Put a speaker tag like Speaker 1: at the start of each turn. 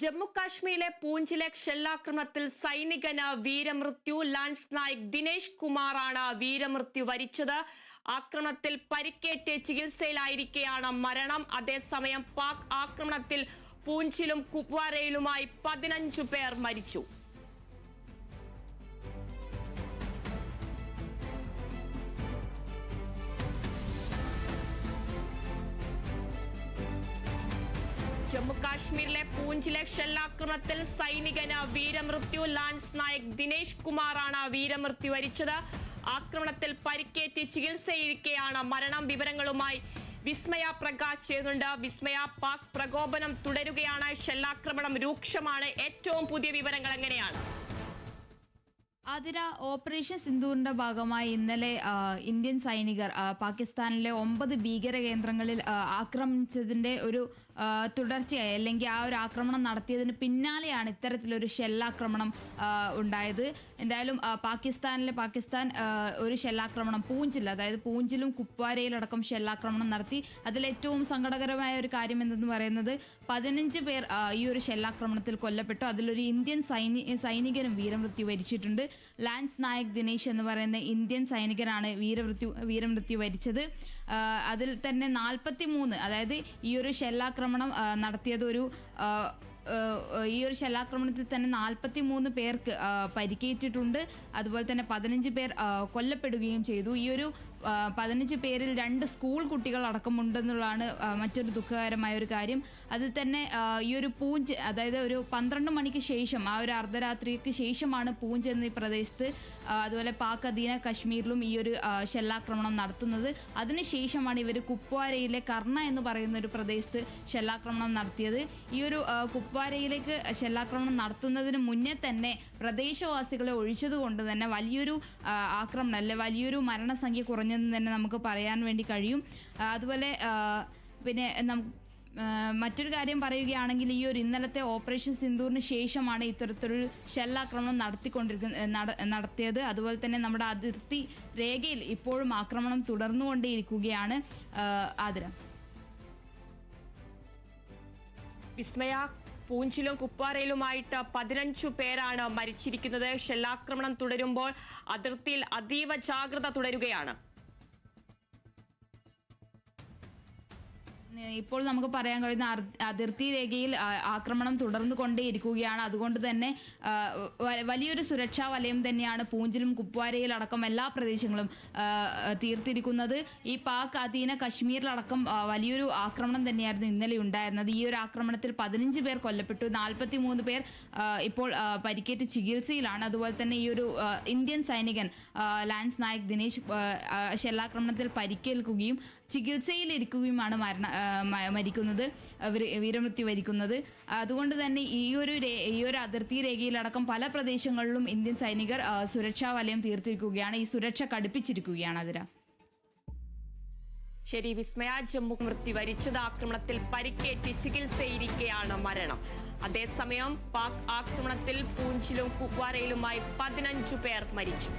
Speaker 1: ജമ്മു കാശ്മീരിലെ പൂഞ്ചിലെ ഷെല്ലാക്രമണത്തിൽ സൈനികന് വീരമൃത്യു. ലാൻസ് നായിക് ദിനേശ് കുമാറാണ് വീരമൃത്യു വരിച്ചത്. ആക്രമണത്തിൽ പരിക്കേറ്റ് ചികിത്സയിലായിരിക്കെയാണ് മരണം. അതേസമയം പാക് ആക്രമണത്തിൽ പൂഞ്ചിലും കുപ്വാരയിലുമായി പതിനഞ്ചു പേർ മരിച്ചു. ജമ്മു കാശ്മീരിലെ പൂഞ്ചിലെ ഷെല്ലാക്രമണത്തിൽ സൈനികന് വീരമൃത്യു. ലാൻസ് നായക് ദിനേശ് കുമാറാണ് വീരമൃത്യു വരിച്ചത്. ആക്രമണത്തിൽ പരിക്കേറ്റ് ചികിത്സയിരിക്കെയാണ് മരണം വിവരങ്ങളുമായി വിസ്മയ പ്രകാശ് ചെയ്യുന്നുണ്ട്. വിസ്മയ പാക് പ്രകോപനം തുടരുകയാണ്. ഷെല്ലാക്രമണം രൂക്ഷമാണ്. ഏറ്റവും പുതിയ വിവരങ്ങൾ എങ്ങനെയാണ്?
Speaker 2: അതിര ഓപ്പറേഷൻ സിന്ദൂറിന്റെ ഭാഗമായി ഇന്നലെ ഇന്ത്യൻ സൈനികർ പാകിസ്ഥാനിലെ ഒമ്പത് ഭീകര കേന്ദ്രങ്ങളിൽ ആക്രമിച്ചതിന്റെ ഒരു തുടർച്ചയായി അല്ലെങ്കിൽ ആ ഒരു ആക്രമണം നടത്തിയതിന് പിന്നാലെയാണ് ഇത്തരത്തിലൊരു ഷെല്ലാക്രമണം ഉണ്ടായത്. എന്തായാലും പാകിസ്ഥാനിലെ പാകിസ്ഥാൻ ഒരു ഷെല്ലാക്രമണം പൂഞ്ചിൽ അതായത് പൂഞ്ചിലും കുപ്വാരയിലടക്കം ഷെല്ലാക്രമണം നടത്തി. അതിലേറ്റവും സങ്കടകരമായ ഒരു കാര്യം എന്തെന്ന് പറയുന്നത് പതിനഞ്ച് പേർ ഈ ഒരു ഷെല്ലാക്രമണത്തിൽ കൊല്ലപ്പെട്ടു. അതിലൊരു ഇന്ത്യൻ സൈനി സൈനികനും വീരമൃത്യു വരിച്ചിട്ടുണ്ട്. ലാൻസ് നായക് ദിനേശ് എന്ന് പറയുന്ന ഇന്ത്യൻ സൈനികനാണ് വീരമൃത്യു വീരമൃത്യു വരിച്ചത്. അതിൽ തന്നെ നാൽപ്പത്തി മൂന്ന് അതായത് ഈ ഒരു ഷെല്ലാക്രമണം ആ, നടത്തിയത് ഒരു ഈ ഒരു ഷെല്ലാക്രമണത്തിൽ തന്നെ നാൽപ്പത്തി മൂന്ന് പേർക്ക് പരിക്കേറ്റിട്ടുണ്ട്. അതുപോലെ തന്നെ പതിനഞ്ച് പേർ കൊല്ലപ്പെടുകയും ചെയ്തു. ഈ ഒരു പതിനഞ്ച് പേരിൽ രണ്ട് സ്കൂൾ കുട്ടികൾ അടക്കമുണ്ടെന്നുള്ളതാണ് മറ്റൊരു ദുഃഖകരമായ ഒരു കാര്യം. അതിൽ തന്നെ ഈ ഒരു പൂഞ്ച് അതായത് ഒരു പന്ത്രണ്ട് മണിക്ക് ശേഷം ആ ഒരു അർദ്ധരാത്രിക്ക് ശേഷമാണ് പൂഞ്ച് എന്ന ഈ പ്രദേശത്ത് അതുപോലെ പാക് അധീന കശ്മീരിലും ഈ ഒരു ഷെല്ലാക്രമണം നടത്തുന്നത്. അതിനുശേഷമാണ് ഇവർ കുപ്വാരയിലെ കർണ എന്ന് പറയുന്ന ഒരു പ്രദേശത്ത് ഷെല്ലാക്രമണം നടത്തിയത്. ഈ ഒരു കുപ്വാരയിലേക്ക് ഷെല്ലാക്രമണം നടത്തുന്നതിന് മുന്നേ തന്നെ പ്രദേശവാസികളെ ഒഴിച്ചതുകൊണ്ട് തന്നെ വലിയൊരു ആക്രമണം അല്ലെ വലിയൊരു മരണസംഖ്യ കുറഞ്ഞെന്ന് തന്നെ നമുക്ക് പറയാൻ വേണ്ടി കഴിയും. അതുപോലെ പിന്നെ മറ്റൊരു കാര്യം പറയുകയാണെങ്കിൽ ഈ ഒരു ഇന്നലത്തെ ഓപ്പറേഷൻ സിന്ദൂറിന് ശേഷമാണ് ഇത്തരത്തിലൊരു ഷെല്ലാക്രമണം നടത്തിക്കൊണ്ടിരിക്കുന്ന നട- നടത്തിയത്. അതുപോലെ തന്നെ നമ്മുടെ അതിർത്തി രേഖയിൽ ഇപ്പോഴും ആക്രമണം തുടർന്നുകൊണ്ടേയിരിക്കുകയാണ് ആദരം
Speaker 1: വിസ്മയ പൂഞ്ചിലും കുപ്വാരയിലുമായിട്ട് പതിനഞ്ചു പേരാണ് മരിച്ചിരിക്കുന്നത്. ഷെല്ലാക്രമണം തുടരുമ്പോൾ അതിർത്തിയിൽ അതീവ ജാഗ്രത തുടരുകയാണ്.
Speaker 2: ഇപ്പോൾ നമുക്ക് പറയാൻ കഴിയുന്ന അതിർത്തി രേഖയിൽ ആക്രമണം തുടർന്നു കൊണ്ടേയിരിക്കുകയാണ് അതുകൊണ്ട് തന്നെ വലിയൊരു സുരക്ഷാ വലയം തന്നെയാണ് പൂഞ്ചിലും കുപ്വാരയിലടക്കം എല്ലാ പ്രദേശങ്ങളും തീർത്തിരിക്കുന്നത്. ഈ പാക് അധീന കശ്മീരിലടക്കം വലിയൊരു ആക്രമണം തന്നെയായിരുന്നു ഇന്നലെ ഉണ്ടായിരുന്നത്. ഈ ഒരു ആക്രമണത്തിൽ പതിനഞ്ച് പേർ കൊല്ലപ്പെട്ടു. നാൽപ്പത്തി മൂന്ന് പേർ ഇപ്പോൾ പരിക്കേറ്റ് ചികിത്സയിലാണ്. അതുപോലെ തന്നെ ഈ ഒരു ഇന്ത്യൻ സൈനികൻ ലാൻസ് നായക് ദിനേശ് ഷെല്ലാക്രമണത്തിൽ പരിക്കേൽക്കുകയും ചികിത്സയിലിരിക്കുകയുമാണ് മരണ മരിക്കുന്നത്. വീരമൃത്യു വരിക്കുന്നത്. അതുകൊണ്ട് തന്നെ ഈ ഒരു ഈ ഒരു അതിർത്തി രേഖയിലടക്കം പല പ്രദേശങ്ങളിലും ഇന്ത്യൻ സൈനികർ സുരക്ഷാ വലയം തീർത്തിരിക്കുകയാണ്. ഈ സുരക്ഷ കടുപ്പിച്ചിരിക്കുകയാണ് അതിര.
Speaker 1: ശരി വിസ്മയ. ജമ്മു മൃത്യു വരിച്ചത് ആക്രമണത്തിൽ പരിക്കേറ്റ് ചികിത്സയിരിക്കെയാണ് മരണം. അതേസമയം പാക് ആക്രമണത്തിൽ പൂഞ്ചിലും കുപ്വാരയിലുമായി പതിനഞ്ചു പേർ മരിച്ചു.